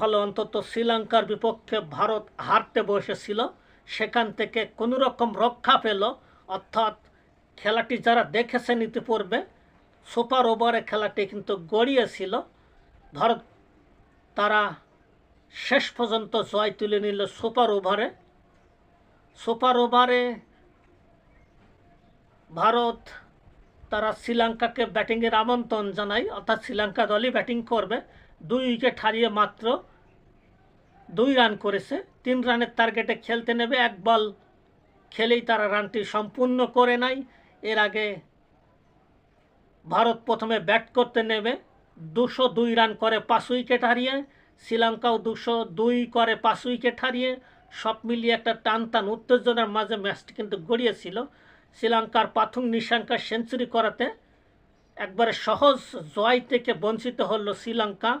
ভালো অন্তত শ্রীলঙ্কার বিপক্ষে ভারত হারতে বসেছিল, সেখান থেকে কোনো রকম রক্ষা পেল। অর্থাৎ খেলাটি যারা দেখেছেন ইতিপূর্বে, সুপার ওভারে খেলাটি কিন্তু গড়িয়েছিল। ভারত তারা শেষ পর্যন্ত জয় তুলে নিল সুপার ওভারে। সুপার ওভারে ভারত তারা শ্রীলঙ্কাকে ব্যাটিংয়ের আমন্ত্রণ জানায়, অর্থাৎ শ্রীলঙ্কা দলই ব্যাটিং করবে। দুই উইকেট হারিয়ে মাত্র দুই রান করেছে, তিন রানের টার্গেটে খেলতে নেবে, এক বল খেলেই তারা রানটি সম্পূর্ণ করে নাই। এর আগে ভারত প্রথমে ব্যাট করতে নেবে, দুশো দুই রান করে পাঁচ উইকেট হারিয়ে, শ্রীলঙ্কাও দুশো দুই করে পাঁচ উইকেট হারিয়ে, সব মিলিয়ে একটা টান টান উত্তেজনার মাঝে ম্যাচটি কিন্তু গড়িয়েছিল। শ্রীলঙ্কার পাথুং নিশাঙ্কা সেঞ্চুরি করাতে একবারে সহজ জয় থেকে বঞ্চিত হলো শ্রীলঙ্কা।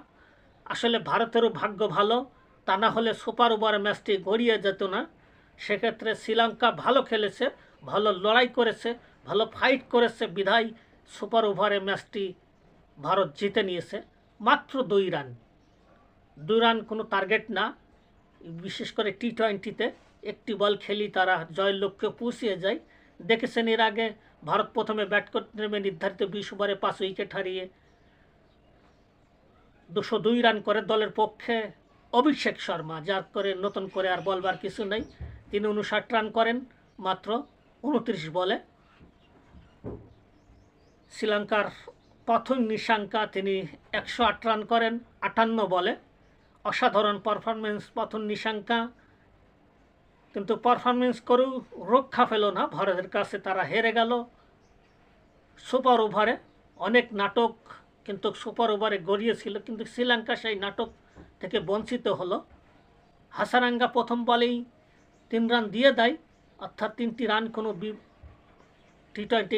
আসলে ভারতেরও ভাগ্য ভালো। তা না হলে সুপার ওভার ম্যাচটি গড়িয়ে যেত না। সেক্ষেত্রে শ্রীলঙ্কা ভালো খেলেছে, ভালো লড়াই করেছে, ভালো ফাইট করেছে, বিধায় সুপার ওভারে ম্যাচটি ভারত জিতে নিয়েছে। মাত্র দুই রান। দুই রান কোনো টার্গেট না। বিশেষ করে টি টোয়েন্টিতে একটি বল খেলি তারা জয়ের লক্ষ্যে পৌঁছিয়ে যায়। দেখেছেন এর আগে ভারত প্রথমে ব্যাট করতে নেমে নির্ধারিত বিশ ওভারে পাঁচ উইকেট হারিয়ে দুশো দুই রান করে দলের পক্ষে অভিষেক শর্মা, যার করে নতুন করে আর বলবার কিছু নেই। তিনি উনষাট রান করেন, মাত্র উনত্রিশ বলে। শ্রীলঙ্কার প্রথম নিশাঙ্কা তিনি একশো আট রান করেন, আটান্ন বলে। অসাধারণ পারফরমেন্স প্রথম নিশাঙ্কা। কিন্তু পারফরমেন্স করেও রক্ষা পেল না ভারতের কাছে তারা হেরে গেল। সুপার ওভারে অনেক নাটক কিন্তু সুপার ওভারে গড়িয়েছিল, কিন্তু শ্রীলঙ্কা সেই নাটক থেকে বঞ্চিত হলো। হাসারাঙ্গা প্রথম বলেই তিন রান দিয়ে দেয়, অর্থাৎ তিনটি রান কোনো টি টোয়েন্টি